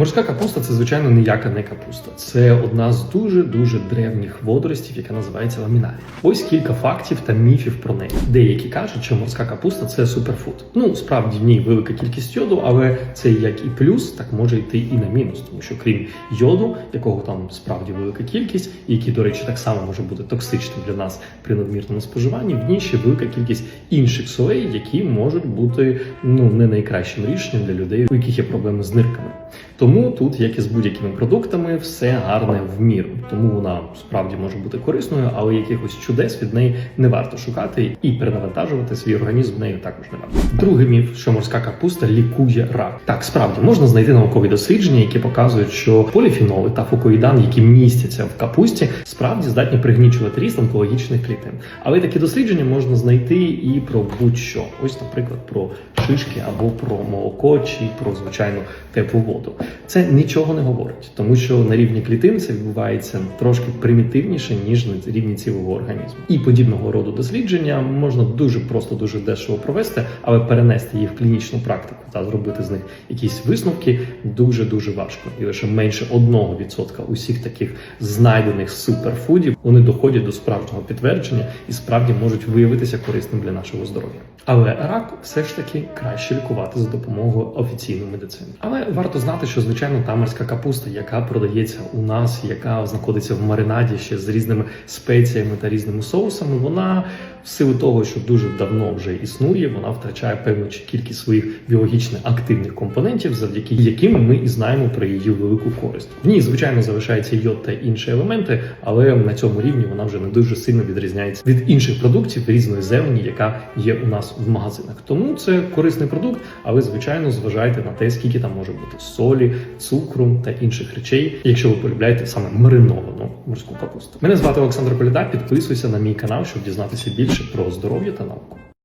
Морська капуста це звичайно ніяка не капуста. Це одна з дуже дуже древніх водоростів, яка називається ламінарія. Ось кілька фактів та міфів про неї. Деякі кажуть, що морська капуста це суперфуд. Ну справді в ній велика кількість йоду, але це як і плюс, так може йти і на мінус, тому що крім йоду, якого там справді велика кількість, і який, до речі, так само може бути токсичним для нас при надмірному споживанні. В ній ще велика кількість інших солей, які можуть бути ну не найкращим рішенням для людей, у яких є проблеми з нирками. Тому тут, як і з будь-якими продуктами, все гарне в міру. Тому вона справді може бути корисною, але якихось чудес від неї не варто шукати і перенавантажувати свій організм нею також не варто. Другий міф, що морська капуста лікує рак. Так, справді можна знайти наукові дослідження, які показують, що поліфіноли та фукоїдан, які містяться в капусті, справді здатні пригнічувати ріст онкологічних клітин. Але такі дослідження можна знайти і про будь-що. Ось, наприклад, про шишки або про молоко чи про звичайну теплу воду. Це нічого не говорить, тому що на рівні клітин це відбувається трошки примітивніше ніж на рівні цілого організму. І подібного роду дослідження можна дуже просто, дуже дешево провести, але перенести їх в клінічну практику та зробити з них якісь висновки дуже дуже важко. І лише менше 1% усіх таких знайдених суперфудів вони доходять до справжнього підтвердження і справді можуть виявитися корисним для нашого здоров'я. Але рак все ж таки краще лікувати за допомогою офіційної медицини. Але варто знати, що звичайно та морська капуста, яка продається у нас, яка знаходиться в маринаді ще з різними спеціями та різними соусами, вона в силу того, що дуже давно вже існує, вона втрачає певну кількість своїх біологічно активних компонентів, завдяки яким ми і знаємо про її велику користь. В ній, звичайно, залишається йод та інші елементи, але на цьому рівні вона вже не дуже сильно відрізняється від інших продуктів різної зелені, яка є у нас в магазинах. Тому це корисний продукт, але звичайно зважайте на те, скільки там може бути солі, цукру та інших речей, якщо ви полюбляєте саме мариновану морську капусту. Мене звати Олександр Коляда. Підписуйся на мій канал, щоб дізнатися більше про здоров'я та науку.